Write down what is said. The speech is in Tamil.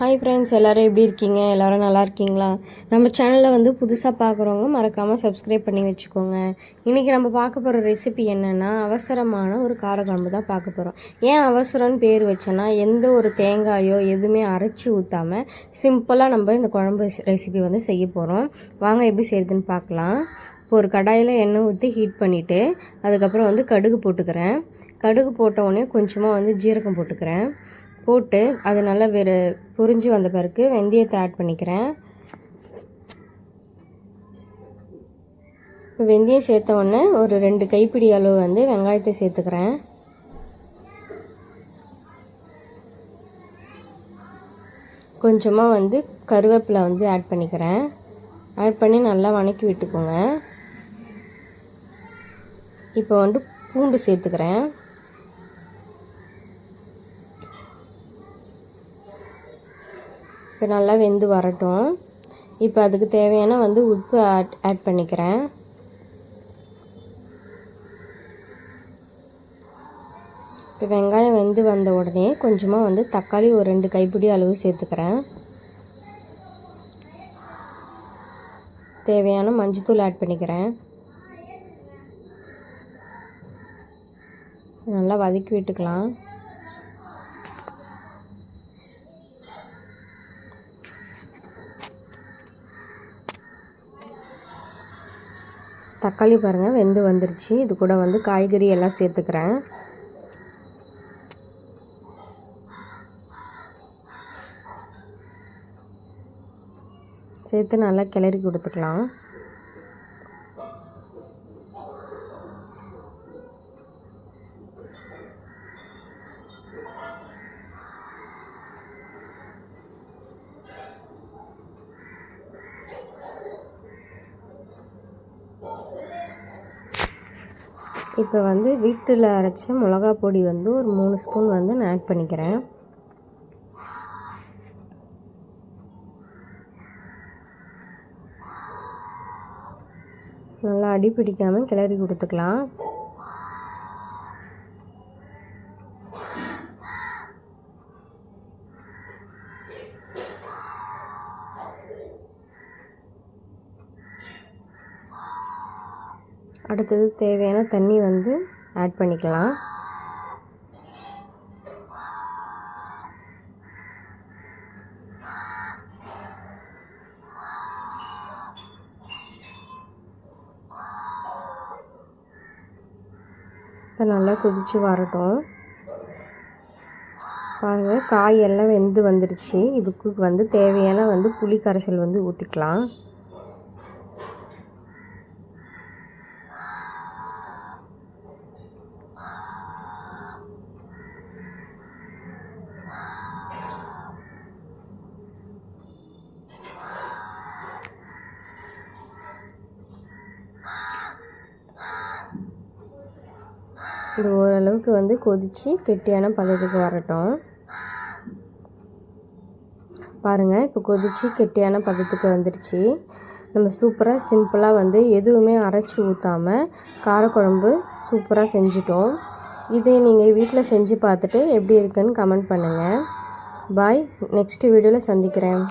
ஹாய் ஃப்ரெண்ட்ஸ் எல்லோரும் எப்படி இருக்கீங்க? எல்லோரும் நல்லா இருக்கீங்களா? நம்ம சேனலில் வந்து புதுசாக பார்க்குறவங்க மறக்காமல் சப்ஸ்கிரைப் பண்ணி வச்சுக்கோங்க. இன்றைக்கி நம்ம பார்க்க போகிற ரெசிபி என்னென்னா அவசரமான ஒரு காரக்குழம்பு தான் பார்க்க போகிறோம் ஏன் அவசரம்னு பேர் வச்சேன்னா எந்த ஒரு தேங்காயோ எதுவுமே அரைச்சி ஊற்றாமல் சிம்பிளாக நம்ம இந்த குழம்பு ரெசிபி வந்து செய்ய போகிறோம் வாங்க எப்படி செய்யுதுன்னு பார்க்கலாம். இப்போ ஒரு கடாயில் எண்ணெய் ஊற்றி ஹீட் பண்ணிவிட்டு அதுக்கப்புறம் வந்து கடுகு போட்டுக்கிறேன். கடுகு போட்ட உடனே கொஞ்சமாக வந்து ஜீரகம் போட்டுக்கிறேன். போட்டு அது நல்லா வெறு பொரிஞ்சு வந்த பிறகு வெந்தயத்தை ஆட் பண்ணிக்கிறேன். இப்போ வெந்தயம் சேர்த்த உடனே ஒரு ரெண்டு கைப்பிடி அளவு வந்து வெங்காயத்தை சேர்த்துக்கிறேன். கொஞ்சமாக வந்து கருவேப்பிலை வந்து ஆட் பண்ணிக்கிறேன். ஆட் பண்ணி நல்லா வணக்கி விட்டுக்கோங்க. இப்போ வந்து பூண்டு சேர்த்துக்கிறேன். இப்போ நல்லா வெந்து வரட்டும். இப்போ அதுக்கு தேவையான வந்து உப்பு ஆட் ஆட் பண்ணிக்கிறேன். இப்போ வெங்காயம் வெந்து வந்த உடனே கொஞ்சமாக வந்து தக்காளி ஒரு ரெண்டு கைப்பிடி அளவு சேர்த்துக்கிறேன். தேவையான மஞ்சத்தூள் ஆட் பண்ணிக்கிறேன். நல்லா வதக்கி விட்டுக்கலாம். தக்காளி பாருங்கள் வெந்து வந்துருச்சு. இது கூட வந்து காய்கறி எல்லாம் சேர்த்துக்கிறேன். சேர்த்து நல்லா கிளறி கொடுத்துக்கலாம். இப்போ வந்து வீட்டில் அரைச்ச மிளகா பொடி வந்து ஒரு மூணு ஸ்பூன் வந்து நான் ஆட் பண்ணிக்கிறேன். நல்லா அடி பிடிக்காமல் கிளறி கொடுத்துக்கலாம். அடுத்தது தேவையான தண்ணி வந்து ஆட் பண்ணிக்கலாம். இப்போ நல்லா கொதித்து வரட்டும். பாருங்கள் காய் எல்லாம் வெந்து வந்துடுச்சு இதுக்கு வந்து தேவையான வந்து புளி கரைசல் வந்து ஊற்றிக்கலாம் இது ஓரளவுக்கு வந்து கொதித்து கெட்டியான பதத்துக்கு வரட்டும். பாருங்கள் இப்போ கொதித்து கெட்டியான பதத்துக்கு வந்துடுச்சு நம்ம சூப்பராக சிம்பிளாக வந்து எதுவுமே அரைச்சி ஊற்றாமல் காரக்குழம்பு சூப்பராக செஞ்சிட்டோம். இதை நீங்கள் வீட்டில் செஞ்சு பார்த்துட்டு எப்படி இருக்குன்னு கமெண்ட் பண்ணுங்கள் பாய் நெக்ஸ்ட் வீடியோவில் சந்திக்கிறேன்.